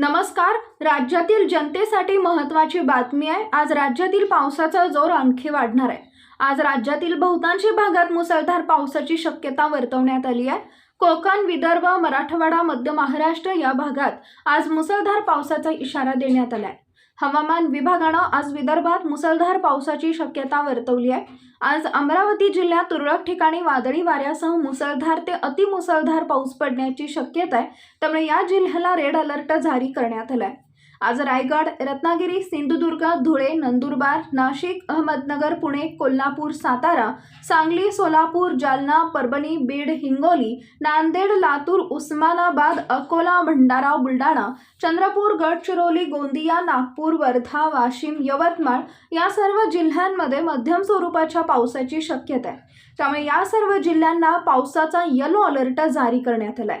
नमस्कार राज्यातील जनतेसाठी महत्त्वाची बातमी आहे. आज राज्यातील पावसाचा जोर आणखी वाढणार आहे. आज राज्यातील बहुतांशी भागात मुसळधार पावसाची शक्यता वर्तवण्यात आली आहे. कोकण विदर्भ मराठवाडा मध्य महाराष्ट्र या भागात आज मुसळधार पावसाचा इशारा देण्यात आला आहे. हवामान विभागानं आज विदर्भात मुसळधार पावसाची शक्यता वर्तवली आहे. आज अमरावती जिल्ह्यात तुरळक ठिकाणी वादळी वाऱ्यासह मुसळधार ते अतिमुसळधार पाऊस पडण्याची शक्यता आहे. त्यामुळे या जिल्ह्याला रेड अलर्ट जारी करण्यात आलाय. आज रायगड रत्नागिरी सिंधुदुर्ग धुळे नंदुरबार नाशिक अहमदनगर पुणे कोल्हापूर सातारा सांगली सोलापूर जालना परभणी बीड हिंगोली नांदेड लातूर उस्मानाबाद अकोला भंडारा बुलढाणा चंद्रपूर गडचिरोली गोंदिया नागपूर वर्धा वाशिम यवतमाळ या सर्व जिल्ह्यांमध्ये मध्यम स्वरूपाच्या पावसाची शक्यता आहे. त्यामुळे या सर्व जिल्ह्यांना पावसाचा येलो अलर्ट जारी करण्यात आलाय.